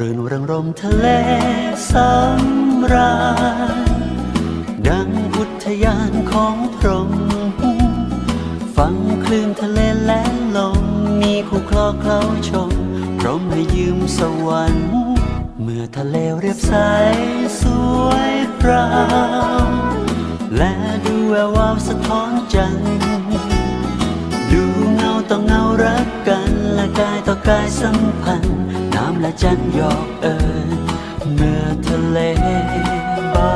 รื่นเริงรมทะเลสำราญดังอุทยานของพรหมฟังคลื่นทะเลและลมมีคู่คลอเคล้าชมพรหมให้ยืมสวรรค์ เมื่อทะเลเรียบใสสวยปรามและดูแวววาวสะท้อนจันทร์ดูเงาต่อเงารักกันและกายต่อกายสัมพันธ์ และจันยอกเอิญเมื่อทะเลบ้า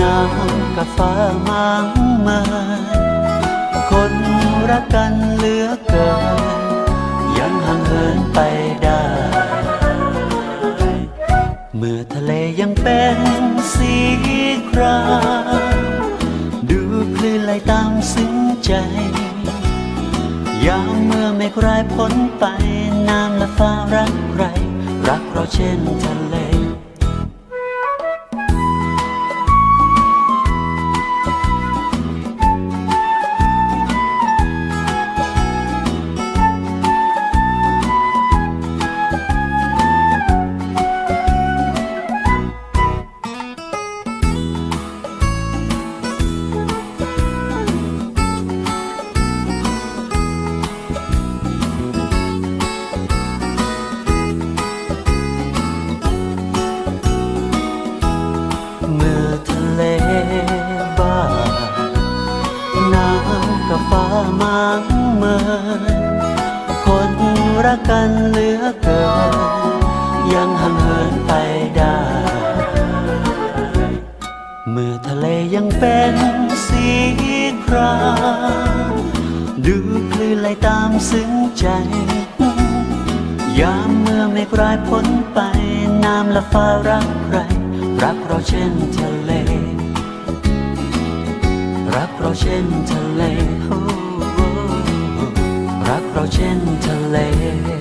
น้ำกับฟ้ามางมาคนรักกันเหลือเกิน ยังห่างเหินไปได้ เมื่อทะเลยังเป็นสีครามดูคลื่นไหลตามซึ้งใจ ยามเมื่อไม่คลายพ้นไป น้ำและฟ้ารักใครรักเราเช่นทะเล รักกันเหลือเกิน ยังห่างเหินไปได้ เมื่อทะเลยังเป็นสีครามดูคลื่นไหลตามซึ้งใจ ยามเมื่อไม่กลายพ้นไป น้ำและฟ้ารักใคร รักเราเช่นทะเล รักเราเช่นทะเล รักเราเช่นทะ เล